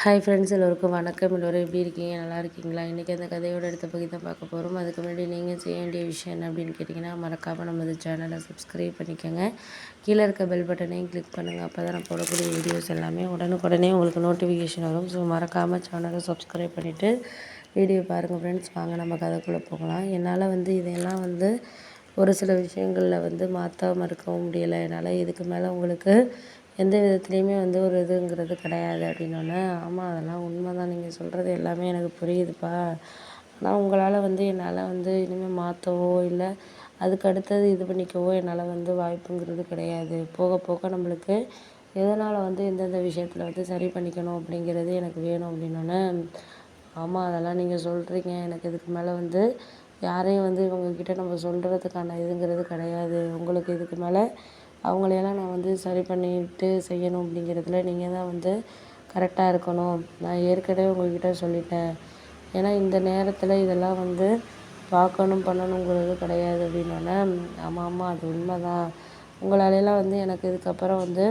Hi friends எல்லோருக்கும் வணக்கம். எல்லோரும் எப்படி இருக்கீங்க? நல்லா இருக்கீங்களா? இன்றைக்கி அந்த கதையோட அடுத்த பகுதி தான் பார்க்க போகிறோம் அதுக்கு முன்னாடி நீங்கள் செய்ய வேண்டிய விஷயம் என்ன அப்படின்னு கேட்டிங்கன்னா மறக்காமல் நமது சேனலை சப்ஸ்கிரைப் பண்ணிக்கோங்க. கீழே இருக்க பெல் பட்டனையும் கிளிக் பண்ணுங்கள் அப்போ தான் நான் போடக்கூடிய வீடியோஸ் எல்லாமே உடனுக்குடனே உங்களுக்கு நோட்டிஃபிகேஷன் வரும். ஸோ மறக்காமல் சேனலை சப்ஸ்கிரைப் பண்ணிவிட்டு வீடியோ பாருங்கள் ஃப்ரெண்ட்ஸ் வாங்க நம்ம கதைக்குள்ளே போகலாம். என்னால் வந்து இதையெல்லாம் வந்து ஒரு சில விஷயங்களில் வந்து மாற்றாமல் இருக்கவும் முடியலை. என்னால் இதுக்கு மேலே உங்களுக்கு எந்த விதத்துலேயுமே வந்து ஒரு இதுங்கிறது கிடையாது அப்படின்னோடனே ஆமாம் அதெல்லாம் உண்மை தான் நீங்கள் சொல்கிறது எல்லாமே எனக்கு புரியுதுப்பா. ஆனால் உங்களால் வந்து என்னால் வந்து இனிமேல் மாற்றவோ இல்லை அதுக்கு அடுத்தது இது பண்ணிக்கவோ என்னால் வந்து வாய்ப்புங்கிறது கிடையாது. போக போக நம்மளுக்கு எதனால் வந்து எந்தெந்த விஷயத்தில் வந்து சரி பண்ணிக்கணும் அப்படிங்கிறது எனக்கு வேணும் அப்படின்னோடனே ஆமாம் அதெல்லாம் நீங்கள் சொல்கிறீங்க எனக்கு இதுக்கு மேலே வந்து யாரையும் வந்து இவங்கக்கிட்ட நம்ம சொல்கிறதுக்கான இதுங்கிறது கிடையாது. உங்களுக்கு இதுக்கு மேலே அவங்களையெல்லாம் நான் வந்து சரி பண்ணிட்டு செய்யணும் அப்படிங்கிறதுல நீங்கள் தான் வந்து கரெக்டாக இருக்கணும். நான் ஏற்கனவே உங்கள்கிட்ட சொல்லிட்டேன். ஏன்னா இந்த நேரத்தில் இதெல்லாம் வந்து பார்க்கணும் பண்ணணுங்கிறது கிடையாது அப்படின்னோடனே ஆமாம் ஆமாம் அது உண்மை தான் உங்களாலெல்லாம் வந்து எனக்கு இதுக்கப்புறம் வந்து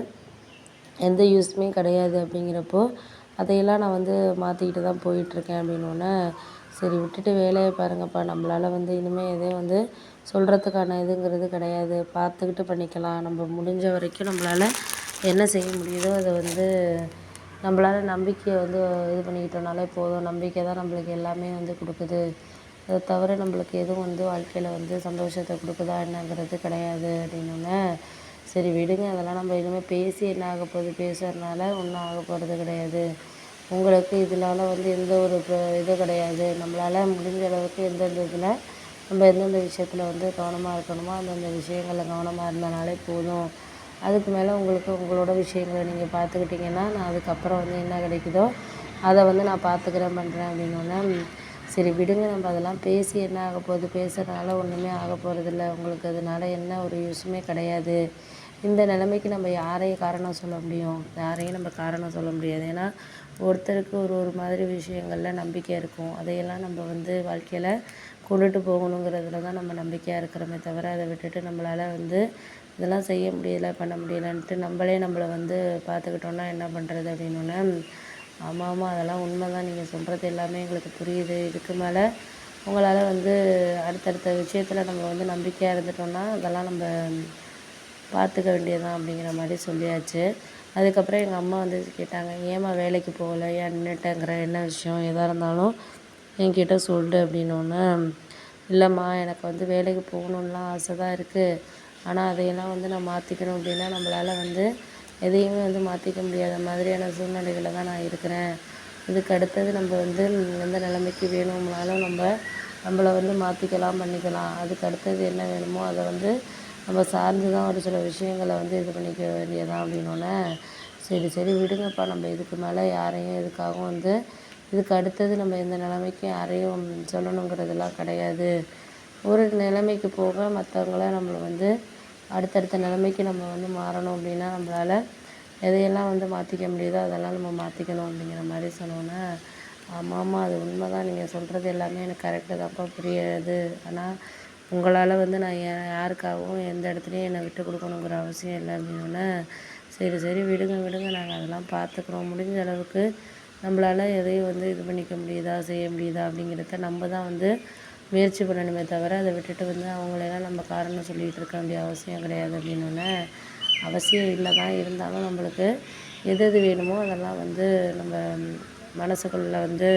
எந்த யூஸுமே கிடையாது அப்படிங்கிறப்போ அதையெல்லாம் நான் வந்து மாற்றிக்கிட்டு தான் போயிட்டுருக்கேன் அப்படின்னோடனே சரி விட்டுட்டு வேலையை பாருங்கப்பா. நம்மளால் வந்து இனிமேல் எதையும் வந்து சொல்கிறதுக்கான இதுங்கிறது கிடையாது. பார்த்துக்கிட்டு பண்ணிக்கலாம். நம்ம முடிஞ்ச வரைக்கும் நம்மளால் என்ன செய்ய முடியுதோ அதை வந்து நம்மளால் நம்பிக்கையை வந்து இது பண்ணிக்கிட்டோம்னாலே போதும். நம்பிக்கை தான் நம்மளுக்கு எல்லாமே வந்து கொடுக்குது. அதை தவிர நம்மளுக்கு எதுவும் வந்து வாழ்க்கையில் வந்து சந்தோஷத்தை கொடுக்குதா என்னங்கிறது கிடையாது அப்படின்னோடனே சரி விடுங்க. அதெல்லாம் நம்ம இனிமேல் பேசி என்ன ஆக போகுது? பேசுறதுனால ஒன்றும் ஆக போகிறது கிடையாது. உங்களுக்கு இதனால வந்து எந்த ஒரு இதுவும் கிடையாது. நம்மளால் முடிஞ்ச அளவுக்கு எந்தெந்த இதில் நம்ம எந்தெந்த விஷயத்தில் வந்து கவனமாக இருக்கணுமோ அந்தந்த விஷயங்களில் கவனமாக இருந்தனாலே போதும். அதுக்கு மேலே உங்களுக்கு உங்களோட விஷயங்களை நீங்கள் பார்த்துக்கிட்டிங்கன்னா நான் அதுக்கப்புறம் வந்து என்ன கிடைக்குதோ அதை வந்து நான் பார்த்துக்கிறேன் பண்ணுறேன் அப்படின்னோடனே சரி விடுங்க நம்ம அதெல்லாம் பேசி என்ன ஆக போகுது பேசுகிறதுனால ஒன்றுமே ஆக போகிறதில்ல உங்களுக்கு அதனால என்ன ஒரு யூஸுமே கிடையாது. இந்த நிலைமைக்கு நம்ம யாரையும் காரணம் சொல்ல முடியும்? யாரையும் நம்ம காரணம் சொல்ல முடியாது. ஏன்னா ஒருத்தருக்கு ஒரு ஒரு மாதிரி விஷயங்களில் நம்பிக்கை இருக்கும். அதையெல்லாம் நம்ம வந்து வாழ்க்கையில் கொண்டுட்டு போகணுங்கிறதுல தான் நம்ம நம்பிக்கையாக இருக்கிறோமே தவிர அதை விட்டுட்டு நம்மளால் வந்து இதெல்லாம் செய்ய முடியலை பண்ண முடியலன்ட்டு நம்மளே நம்மளை வந்து பார்த்துக்கிட்டோன்னா என்ன பண்ணுறது அப்படின்னோடனே ஆமாம் ஆமாம் அதெல்லாம் உண்மை தான் நீங்கள் சொல்கிறது எல்லாமே எங்களுக்கு புரியுது. இதுக்கு மேலே உங்களால் வந்து அடுத்தடுத்த விஷயத்தில் நம்ம வந்து நம்பிக்கையாக இருந்துட்டோம்னா அதெல்லாம் நம்ம பார்த்துக்க வேண்டியதான் அப்படிங்கிற மாதிரி சொல்லியாச்சு. அதுக்கப்புறம் எங்கள் அம்மா வந்து கேட்டாங்க ஏம்மா வேலைக்கு போகல? ஏன் நின்றுட்டேங்கிற என்ன விஷயம்? எதாக இருந்தாலும் என்கிட்ட சொல்லு அப்படின்னோடனே இல்லைம்மா எனக்கு வந்து வேலைக்கு போகணுன்லாம் ஆசை தான் இருக்குது ஆனால் அதையெல்லாம் வந்து நான் மாற்றிக்கணும் அப்படின்னா நம்மளால் வந்து எதையுமே வந்து மாற்றிக்க முடியாத மாதிரியான சூழ்நிலைகளை தான் நான் இருக்கிறேன். இதுக்கு அடுத்தது நம்ம வந்து எந்த நிலைமைக்கு வேணும்னாலும் நம்ம நம்மளை வந்து மாற்றிக்கலாம் பண்ணிக்கலாம். அதுக்கு அடுத்தது என்ன வேணுமோ அதை வந்து நம்ம சார்ந்து தான் ஒரு சில விஷயங்களை வந்து இது பண்ணிக்க வேண்டியதான் அப்படின்னோடனே சரி சரி விடுங்கப்பா. நம்ம இதுக்கு மேலே யாரையும் இதுக்காகவும் வந்து இதுக்கு அடுத்தது நம்ம எந்த நிலைமைக்கும் யாரையும் சொல்லணுங்கிறதெல்லாம் கிடையாது. ஒரு நிலைமைக்கு போக மற்றவங்கள நம்மளை வந்து அடுத்தடுத்த நிலைமைக்கு நம்ம வந்து மாறணும் அப்படின்னா நம்மளால் எதையெல்லாம் வந்து மாற்றிக்க முடியுதோ அதெல்லாம் நம்ம மாற்றிக்கணும் அப்படிங்கிற மாதிரி சொன்னோன்னே ஆமாம் ஆமாம் அது உண்மை தான் நீங்கள் சொல்கிறது எல்லாமே எனக்கு கரெக்டு தான்ப்பா புரியாது. ஆனால் உங்களால் வந்து நான் யாருக்காகவும் எந்த இடத்துலையும் என்னை விட்டு கொடுக்கணுங்கிற அவசியம் இல்லை அப்படின்னோடனே சரி சரி விடுங்க விடுங்க நாங்கள் அதெல்லாம் பார்த்துக்குறோம் முடிஞ்ச அளவுக்கு நம்மளால் எதையும் வந்து இது பண்ணிக்க முடியுதா செய்ய முடியுதா அப்படிங்கிறத நம்ம தான் வந்து முயற்சி பண்ணணுமே தவிர அதை விட்டுட்டு வந்து அவங்களெல்லாம் நம்ம காரணம் சொல்லிகிட்டு இருக்க வேண்டிய அவசியம் கிடையாது அப்படின்னோடனே அவசியம் இல்லை தான் இருந்தாலும் நம்மளுக்கு எது எது வேணுமோ அதெல்லாம் வந்து நம்ம மனசுக்குள்ளே வந்து